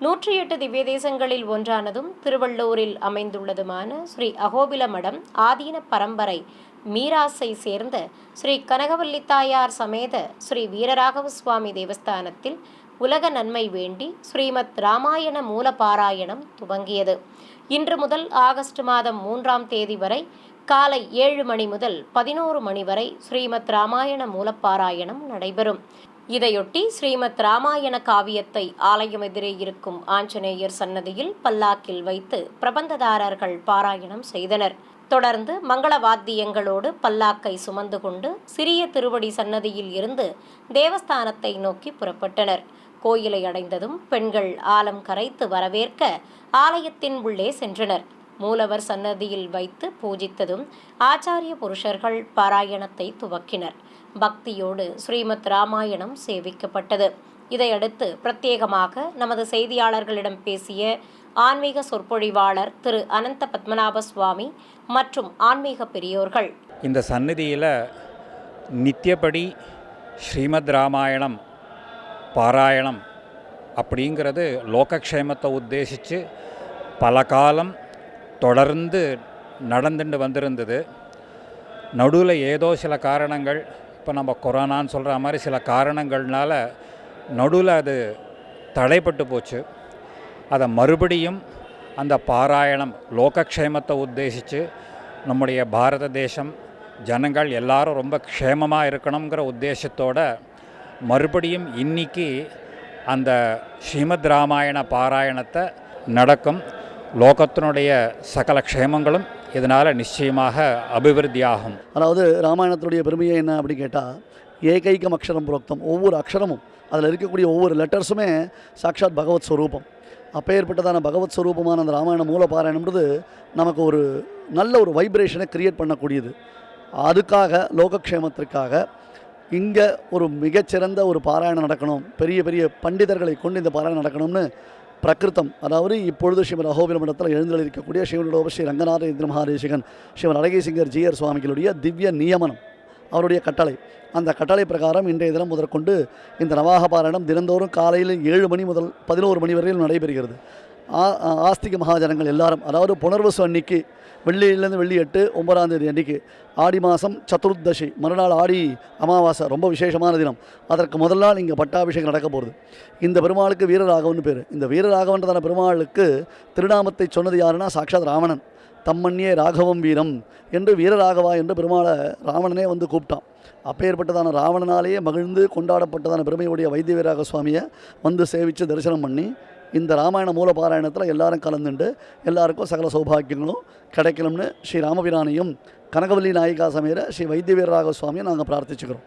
நூற்றி எட்டு திவ்ய தேசங்களில் ஒன்றானதும் திருவள்ளூரில் அமைந்துள்ளதுமான ஸ்ரீ அகோபில மடம் ஆதீன பரம்பரை மீராஸை சேர்ந்த ஸ்ரீ கனகவல்லி தாயார் சமேத ஸ்ரீ வீரராகவ சுவாமி தேவஸ்தானத்தில் உலக நன்மை வேண்டி ஸ்ரீமத் ராமாயண மூல பாராயணம் துவங்கியது. இன்று முதல் ஆகஸ்ட் மாதம் மூன்றாம் தேதி வரை காலை ஏழு மணி முதல் பதினோரு மணி வரை ஸ்ரீமத் ராமாயண மூலப்பாராயணம் நடைபெறும். இதையொட்டி ஸ்ரீமத் ராமாயண காவியத்தை ஆலயம் எதிரே இருக்கும் ஆஞ்சநேயர் சன்னதியில் பல்லாக்கில் வைத்து பிரபந்ததாரர்கள் பாராயணம் செய்தனர். தொடர்ந்து மங்கள வாத்தியங்களோடு பல்லாக்கை சுமந்து கொண்டு சிறிய திருவடி சன்னதியில் இருந்து தேவஸ்தானத்தை நோக்கி புறப்பட்டனர். கோயிலை அடைந்ததும் பெண்கள் ஆலம் கரைத்து வரவேற்க ஆலயத்தின் உள்ளே சென்றனர். மூலவர் சன்னதியில் வைத்து பூஜித்ததும் ஆச்சாரிய புருஷர்கள் பாராயணத்தை துவக்கினர். பக்தியோடு ஸ்ரீமத் ராமாயணம் சேவிக்கப்பட்டது. இதையடுத்து பிரத்யேகமாக நமது செய்தியாளர்களிடம் பேசிய ஆன்மீக சொற்பொழிவாளர் திரு அனந்த பத்மநாப சுவாமி மற்றும் ஆன்மீக பெரியோர்கள். இந்த சந்நிதியில் நித்தியப்படி ஸ்ரீமத் ராமாயணம் பாராயணம் அப்படிங்கிறது லோகக்ஷேமத்தை உத்தேசித்து பல காலம் தொடர்ந்து நடந்துட்டு வந்திருந்தது. நடுவில் ஏதோ சில காரணங்கள் இப்போ நம்ம கொரோனான்னு சொல்கிற மாதிரி சில காரணங்கள்னால நடுவில் அது தடைப்பட்டு போச்சு. அதை மறுபடியும் அந்த பாராயணம் லோகக்ஷேமத்தை உத்தேசித்து நம்முடைய பாரத தேசம் ஜனங்கள் எல்லாரும் ரொம்ப க்ஷேமமாக இருக்கணுங்கிற உத்தேசத்தோட மறுபடியும் இன்னைக்கு அந்த ஸ்ரீமத் ராமாயண பாராயணத்தை நடக்கும். லோகத்தினுடைய சகல க்ஷேமங்களும் இதனால் நிச்சயமாக அபிவிருத்தியாகும். அதாவது ராமாயணத்தினுடைய பெருமையை என்ன அப்படின்னு கேட்டால் ஏகைக்கம் அக்ஷரம் புரோக்தம். ஒவ்வொரு அக்ஷரமும் அதில் இருக்கக்கூடிய ஒவ்வொரு லெட்டர்ஸுமே சாக்ஷாத் பகவத் ஸ்வரூபம். அப்பேற்பட்டதான பகவத் ஸ்வரூபமான அந்த ராமாயண மூல நமக்கு ஒரு நல்ல ஒரு வைப்ரேஷனை கிரியேட் பண்ணக்கூடியது. அதுக்காக லோகக்ஷேமத்திற்காக இங்கே ஒரு மிகச்சிறந்த ஒரு பாராயணம் நடக்கணும். பெரிய பெரிய பண்டிதர்களை கொண்டு இந்த பாராயணம் நடக்கணும்னு பிரகிருத்தம். அதாவது இப்பொழுது ஸ்ரீமன் அகோபில மடத்தில் எழுந்தளிக்கக்கூடிய சிவனோட ஸ்ரீ ரங்கநாத இந்திர மகாதேசிகன் சிவன் அழகேசிங்கர் ஜிஆர் சுவாமிகளுடைய திவ்ய நியமனம் அவருடைய கட்டளை. அந்த கட்டளை பிரகாரம் இன்றைய தினம் முதற்கொண்டு இந்த நவாக பாராயணம் தினந்தோறும் காலையில் ஏழு மணி முதல் பதினோரு மணி வரையில் நடைபெறுகிறது. ஆஸ்திக மகாஜனங்கள் எல்லாரும் அதாவது புனர்வசு அன்னைக்கு வெள்ளியிலேருந்து வெள்ளி எட்டு ஒன்பதாம் தேதி அன்னைக்கு ஆடி மாதம் சதுர்தசி மறுநாள் ஆடி அமாவாசை ரொம்ப விசேஷமான தினம். அதற்கு முதல் நாள் இங்கே பட்டாபிஷேகம் நடக்க போகிறது இந்த பெருமாளுக்கு வீரராகவன் பேர். இந்த வீரராகவன்றதான பெருமாளுக்கு திருநாமத்தை சொன்னது யாருன்னா சாட்சாத் ராவணன். தம்மண்ணியே ராகவம் வீரம் என்று வீரராகவா என்று பெருமாளை ராவணனே வந்து கூப்பிட்டான். அப்பேற்பட்டதான ராவணனாலேயே மகிழ்ந்து கொண்டாடப்பட்டதான பெருமையுடைய வைத்திய வீராக சுவாமியை வந்து சேவித்து தரிசனம் பண்ணி இந்த ராமாயண மூல பாராயணத்தில் எல்லாரும் கலந்துண்டு எல்லாருக்கும் சகல சௌபாக்கியங்களும் கிடைக்கணும்னு ஸ்ரீ ராமபிரானையும் கனகவல்லி நாயிகா சமையல ஸ்ரீ வைத்திய வீரராக சுவாமியை நாங்கள் பிரார்த்திச்சுக்கிறோம்.